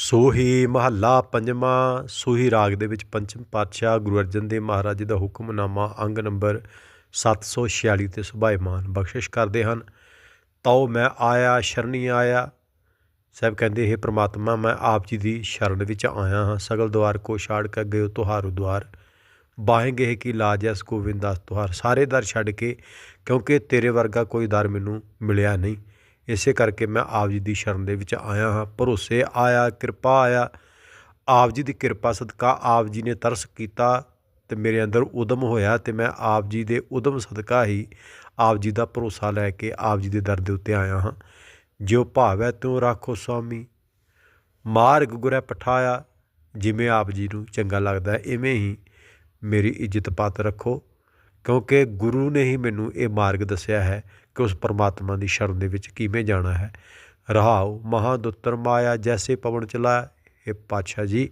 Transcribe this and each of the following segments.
ਸੋਹੀ ਮਹੱਲਾ ਪੰਜਵਾਂ, ਸੋਹੀ ਰਾਗ ਦੇ ਵਿੱਚ ਪੰਚਮ ਪਾਤਸ਼ਾਹ ਗੁਰੂ ਅਰਜਨ ਦੇਵ ਮਹਾਰਾਜ ਜੀ ਦਾ ਹੁਕਮਨਾਮਾ ਅੰਗ ਨੰਬਰ 746 ਤੇ ਸੁਭਾਇਮਾਨ ਬਖਸ਼ਿਸ਼ ਕਰਦੇ ਹਨ। ਤਉ ਮੈਂ ਆਇਆ ਸ਼ਰਣੀ ਆਇਆ। ਸਾਹਿਬ ਕਹਿੰਦੇ, ਹੈ ਪ੍ਰਮਾਤਮਾ, ਮੈਂ ਆਪ ਜੀ ਦੀ ਸ਼ਰਨ ਵਿੱਚ ਆਇਆ ਹਾਂ। ਸਗਲ ਦੁਆਰ ਕੋ ਛਾੜ ਕੇ ਗਏ ਤੁਹਾਰੂ ਦੁਆਰ ਬਾਹੇਂਗੇ ਕਿ ਲਾਜ ਐਸ ਗੋਬਿੰਦ ਦਾਸ ਤੁਹਾਰ। ਸਾਰੇ ਦਰ ਛੱਡ ਕੇ, ਕਿਉਂਕਿ ਤੇਰੇ ਵਰਗਾ ਕੋਈ ਦਰ ਮੈਨੂੰ ਮਿਲਿਆ ਨਹੀਂ। ਇਸੇ ਕਰਕੇ ਮੈਂ ਆਪ ਜੀ ਦੀ ਸ਼ਰਨ ਦੇ ਵਿੱਚ ਆਇਆ ਹਾਂ। ਭਰੋਸੇ ਆਇਆ, ਕਿਰਪਾ ਆਇਆ। ਆਪ ਜੀ ਦੀ ਕਿਰਪਾ ਸਦਕਾ ਆਪ ਜੀ ਨੇ ਤਰਸ ਕੀਤਾ ਤੇ ਮੇਰੇ ਅੰਦਰ ਉਦਮ ਹੋਇਆ ਤੇ ਮੈਂ ਆਪ ਜੀ ਦੇ ਉਦਮ ਸਦਕਾ ਹੀ ਆਪ ਜੀ ਦਾ ਭਰੋਸਾ ਲੈ ਕੇ ਆਪ ਜੀ ਦੇ ਦਰ ਦੇ ਉੱਤੇ ਆਇਆ ਹਾਂ। ਜਿਉ ਭਾਵੈ ਤੂੰ ਰਾਖੋ ਸੁਆਮੀ ਮਾਰਗ ਗੁਰੈ ਪਠਾਇਆ। ਜਿਵੇਂ ਆਪ ਜੀ ਨੂੰ ਚੰਗਾ ਲੱਗਦਾ ਹੈ, ਇਵੇਂ ਹੀ ਮੇਰੀ ਇੱਜ਼ਤ ਪਾਤ ਰੱਖੋ। ਕਿਉਂਕਿ ਗੁਰੂ ਨੇ ਹੀ ਮੈਨੂੰ ਇਹ ਮਾਰਗ ਦੱਸਿਆ ਹੈ ਕਿ ਉਸ ਪਰਮਾਤਮਾ ਦੀ ਸ਼ਰਨ ਦੇ ਵਿੱਚ ਕਿਵੇਂ ਜਾਣਾ ਹੈ। ਰਹਾਉ ਮਹਾਦੁੱਤਰ ਮਾਇਆ, ਜੈਸੇ ਪਵਨ ਚਲਾ। ਇਹ ਪਾਤਸ਼ਾਹ ਜੀ,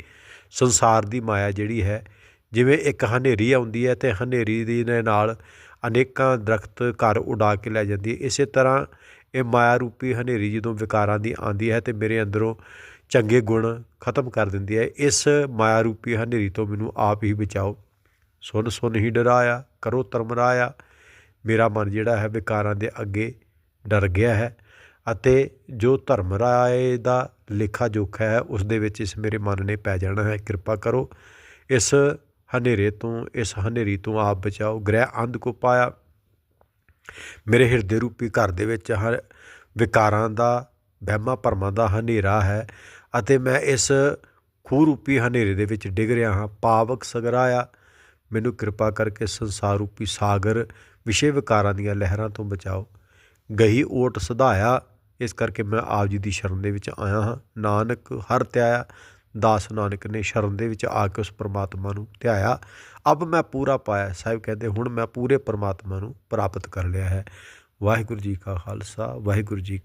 ਸੰਸਾਰ ਦੀ ਮਾਇਆ ਜਿਹੜੀ ਹੈ, ਜਿਵੇਂ ਇੱਕ ਹਨੇਰੀ ਆਉਂਦੀ ਹੈ ਤੇ ਹਨੇਰੀ ਦੀ ਦੇ ਨਾਲ ਅਨੇਕਾਂ ਦਰਖਤ ਘਰ ਉਡਾ ਕੇ ਲੈ ਜਾਂਦੀ ਹੈ। ਇਸੇ ਤਰ੍ਹਾਂ ਇਹ ਮਾਇਆ ਰੂਪੀ ਹਨੇਰੀ ਜਦੋਂ ਵਿਕਾਰਾਂ ਦੀ ਆਂਦੀ ਹੈ ਤੇ ਮੇਰੇ ਅੰਦਰੋਂ ਚੰਗੇ ਗੁਣ ਖਤਮ ਕਰ ਦਿੰਦੀ ਹੈ। ਇਸ ਮਾਇਆ ਰੂਪੀ ਹਨੇਰੀ ਤੋਂ ਮੈਨੂੰ ਆਪ ਹੀ ਬਚਾਓ। ਸੁਣ ਸੁਣ ਹੀ ਡਰਾਇਆ, ਕਰੋ ਧਰਮ ਰਾਇਆ। ਮੇਰਾ ਮਨ ਜਿਹੜਾ ਹੈ ਵਿਕਾਰਾਂ ਦੇ ਅੱਗੇ ਡਰ ਗਿਆ ਹੈ ਅਤੇ ਜੋ ਧਰਮ ਰਾਏ ਦਾ ਲੇਖਾ ਜੋਖਾ ਹੈ, ਉਸ ਦੇ ਵਿੱਚ ਇਸ ਮੇਰੇ ਮਨ ਨੇ ਪੈ ਜਾਣਾ ਹੈ। ਕਿਰਪਾ ਕਰੋ, ਇਸ ਹਨੇਰੇ ਤੋਂ, ਇਸ ਹਨੇਰੀ ਤੋਂ ਆਪ ਬਚਾਓ। ਗ੍ਰਹਿ ਅੰਧ ਕੋ ਪਾਇਆ। ਮੇਰੇ ਹਿਰਦੇ ਰੂਪੀ ਘਰ ਦੇ ਵਿੱਚ ਹਰ ਵਿਕਾਰਾਂ ਦਾ, ਵਹਿਮਾਂ ਭਰਮਾਂ ਦਾ ਹਨੇਰਾ ਹੈ ਅਤੇ ਮੈਂ ਇਸ ਖੂਹ ਰੂਪੀ ਹਨੇਰੇ ਦੇ ਵਿੱਚ ਡਿੱਗ ਰਿਹਾ ਹਾਂ। ਪਾਵਕ ਸਗਰਾਇਆ। ਮੈਨੂੰ ਕਿਰਪਾ ਕਰਕੇ ਸੰਸਾਰ ਰੂਪੀ ਸਾਗਰ ਵਿਸ਼ੇ ਵਿਕਾਰਾਂ ਦੀਆਂ ਲਹਿਰਾਂ ਤੋਂ ਬਚਾਓ। ਗਹੀ ਓਟ ਸਧਾਇਆ, ਇਸ ਕਰਕੇ ਮੈਂ ਆਪ ਜੀ ਦੀ ਸ਼ਰਨ ਦੇ ਵਿੱਚ ਆਇਆ ਹਾਂ। ਨਾਨਕ ਹਰ ਧਿਆਇਆ, ਦਾਸ ਨਾਨਕ ਨੇ ਸ਼ਰਨ ਦੇ ਵਿੱਚ ਆ ਕੇ ਉਸ ਪਰਮਾਤਮਾ ਨੂੰ ਧਿਆਇਆ। ਅਬ ਮੈਂ ਪੂਰਾ ਪਾਇਆ, ਸਾਹਿਬ ਕਹਿੰਦੇ, ਹੁਣ ਮੈਂ ਪੂਰੇ ਪਰਮਾਤਮਾ ਨੂੰ ਪ੍ਰਾਪਤ ਕਰ ਲਿਆ ਹੈ। ਵਾਹਿਗੁਰੂ ਜੀ ਕਾ ਖਾਲਸਾ, ਵਾਹਿਗੁਰੂ ਜੀ